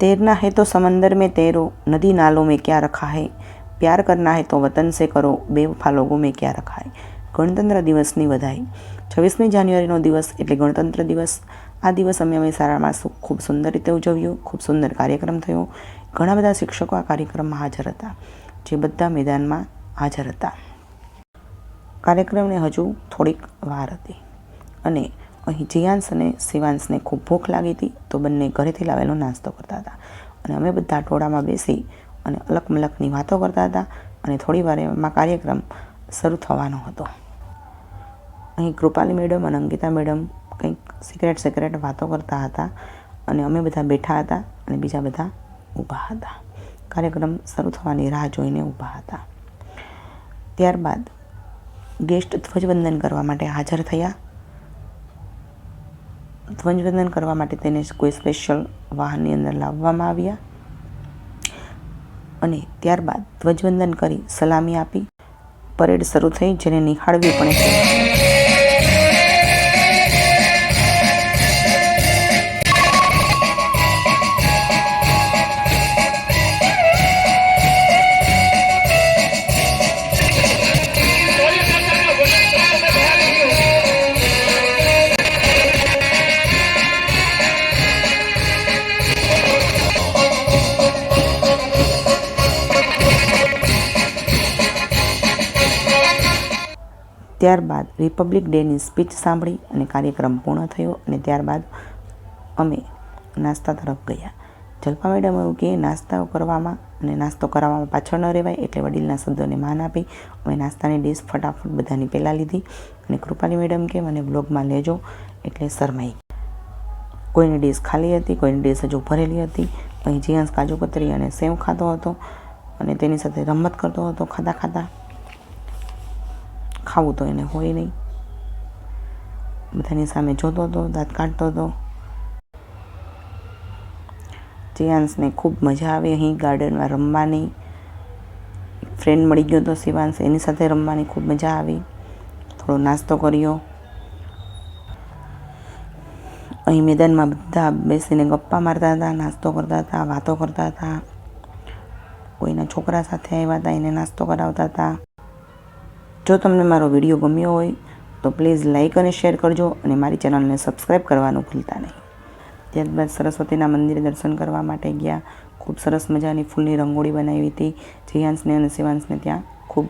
तैरना है तो समंदर में तैरो नदी नालों में क्या रखा है प्यार करना है तो वतन से કરો બેવફા લોકો મેં ક્યાં રખા હે ગણતંત્ર દિવસની વધાઈ છવ્વીસમી જાન્યુઆરીનો દિવસ એટલે ગણતંત્ર દિવસ આ દિવસ અમે અમે શાળામાં સુ- ખૂબ સુંદર રીતે ઉજવ્યો ખૂબ સુંદર કાર્યક્રમ થયો ઘણા બધા શિક્ષકો આ કાર્યક્રમમાં હાજર હતા જે બધા મેદાનમાં હાજર હતા કાર્યક્રમને હજુ થોડીક વાર હતી અને અહીં જીયાંશ અને શિવાંશને ખૂબ ભૂખ લાગી હતી તો બંને ઘરેથી લાવેલો નાસ્તો કરતા હતા. અને અમે બધા ટોળામાં બેસી અને અલક મલકની વાતો કરતા હતા અને થોડી વારમાં કાર્યક્રમ શરૂ થવાનો હતો. અહીં કૃપાલી મેડમ અને અંકિતા મેડમ કંઈક સિક્રેટ સિક્રેટ વાતો કરતા હતા અને અમે બધા બેઠા હતા અને બીજા બધા ઊભા હતા. કાર્યક્રમ શરૂ થવાની રાહ જોઈને ઊભા હતા. ત્યારબાદ ગેસ્ટ ધ્વજવંદન કરવા માટે હાજર થયા ધ્વજવંદન કરવા માટે તેને કોઈ સ્પેશિયલ વાહનની અંદર લાવવામાં આવ્યા. અને ત્યારબાદ ધ્વજવંદન કરી સલામી આપી. પરેડ શરૂ થઈ, જેને નિહાળવી પણ ત્યારબાદ રિપબ્લિક ડેની સ્પીચ સાંભળી અને કાર્યક્રમ પૂર્ણ થયો અને ત્યારબાદ અમે નાસ્તા તરફ ગયા. જલ્પા મેડમ એવું કે નાસ્તા કરવામાં અને નાસ્તો કરાવવામાં પાછળ ન રહેવાય એટલે વડીલના શબ્દોને માન આપી અમે નાસ્તાની ડીશ ફટાફટ બધાની પહેલાં લીધી અને કૃપાલી મેડમ કે, મને બ્લોગમાં લેજો. એટલે શરમાઈ કોઈની ડીશ ખાલી હતી, કોઈની ડીશ હજુ ભરેલી હતી. અહીં જીયાંશ કાજુ કતરી અને સેવ ખાતો હતો અને તેની સાથે રમત કરતો હતો ખાતા ખાતા ખાવું તો એને હોય નહીં. બધાની સામે જોતો હતો દાંત કાઢતો હતો જીયાંશને ખૂબ મજા આવી અહીં ગાર્ડનમાં રમવાની. ફ્રેન્ડ મળી ગયો હતો શિવાંશ એની સાથે રમવાની ખૂબ મજા આવી. થોડો નાસ્તો કર્યો. અહીં મેદાનમાં બધા બેસીને ગપ્પા મારતા હતા, નાસ્તો કરતા હતા, વાતો કરતા હતા. કોઈના છોકરા સાથે આવ્યા હતા, એને નાસ્તો કરાવતા હતા. જો તમને મારો વીડિયો ગમ્યો હોય, તો પ્લીઝ લાઇક અને શેર કરજો અને મારી ચેનલને સબસ્ક્રાઈબ કરવાનું ભૂલતા નહીં. ત્યારબાદ સરસ્વતીના મંદિરે દર્શન કરવા માટે ગયા. ખૂબ સરસ મજાની ફૂલની રંગોળી બનાવી હતી. જયાંશને અને શિવાંશને ત્યાં ખૂબ